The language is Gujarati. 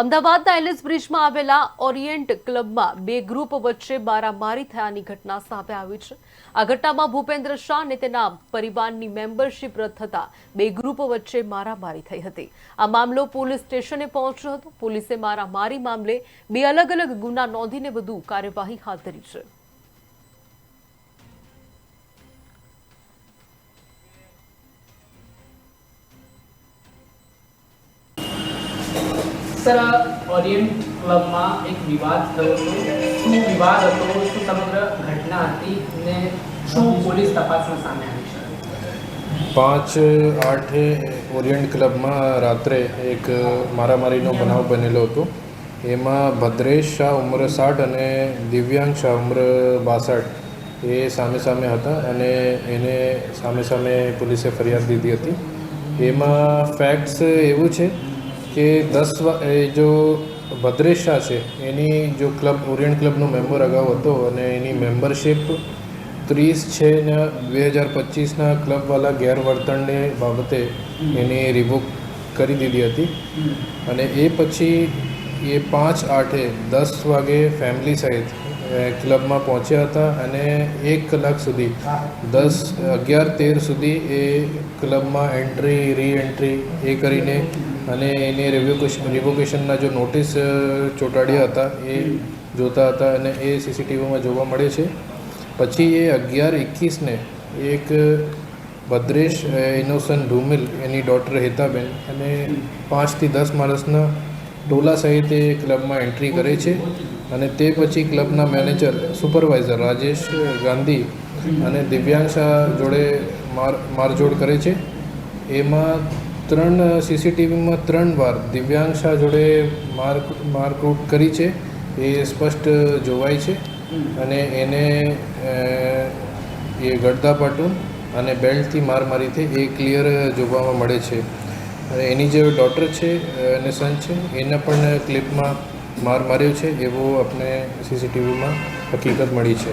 અમદાવાદના એલિસ બ્રિજમાં આવેલા ઓરિએન્ટ ક્લબમાં બે ગ્રુપ વચ્ચે મારામારી થયાની ઘટના સામે આવી છે. આ ઘટનામાં ભૂપેન્દ્ર શાહ અને તેના પરિવારની મેમ્બરશીપ રદ થતા બે ગ્રુપ વચ્ચે મારામારી થઈ હતી. આ મામલો પોલીસ સ્ટેશને પહોંચ્યો હતો. પોલીસે મારામારી મામલે બે અલગ અલગ ગુના નોંધીને વધુ કાર્યવાહી હાથ ધરી છે. સર ઓરિયન્ટ ક્લબમાં એક વિવાદ થયો હતો. શું વિવાદ હતો? શું સમગ્ર ઘટના હતી? ને શું પોલીસ તપાસમાં સામે આવી છે? પાંચ, આઠે ઓરિયન્ટ ક્લબમાં રાત્રે એક મારામારીનો બનાવ બનેલો હતો. એમાં ભદ્રેશ શાહ ઉંમર સાઠ અને દિવ્યાંગ શાહ ઉંમર બાસઠ એ સામે સામે હતા અને એને સામે સામે પોલીસે ફરિયાદ દીધી હતી. એમાં ફેક્ટ્સ એવું છે કે દસ એ જો ભદ્રેશ છે, એની જો ક્લબ ઓરિયન્ટ ક્લબનો મેમ્બર અગાઉ હતો અને એની મેમ્બરશિપ ત્રીસ છે ને બે હજાર પચીસના ક્લબવાળા ગેરવર્તનને બાબતે એની રિવોક કરી દીધી હતી. અને એ પછી એ પાંચ આઠે દસ વાગે ફેમિલી સહિત ક્લબમાં પહોંચ્યા હતા અને એક કલાક સુધી, દસ અગિયાર તેર સુધી એ ક્લબમાં એન્ટ્રી રી એન્ટ્રી એ કરીને અને એની રિવોકેશન રિવોકેશનના જો નોટિસ ચોંટાડ્યા હતા એ જોતા હતા અને એ સીસીટીવીમાં જોવા મળે છે. પછી એ અગિયાર એકવીસને એક ભદ્રેશ ઇનોસન ધુમિલ એની ડોટર હેતાબેન અને પાંચથી દસ માણસના ટોલા સહિત એ ક્લબમાં એન્ટ્રી કરે છે. અને તે પછી ક્લબના મેનેજર સુપરવાઇઝર રાજેશ ગાંધી અને દિવ્યાંગ શાહ જોડે માર મારજોડ કરે છે. એમાં ત્રણ સીસીટીવીમાં ત્રણ વાર દિવ્યાંગ શાહ જોડે માર મારકૂટ કરી છે. એ સ્પષ્ટ જોવાય છે. અને એને એ એ ગળદાપાટું અને બેલ્ટથી માર મારી હતી એ ક્લિયર જોવામાં મળે છે. અને એની જે ડોટર છે અને સન છે, એને પણ ક્લિપમાં માર માર્યો છે. એવો આપણે સીસીટીવીમાં હકીકત મળી છે.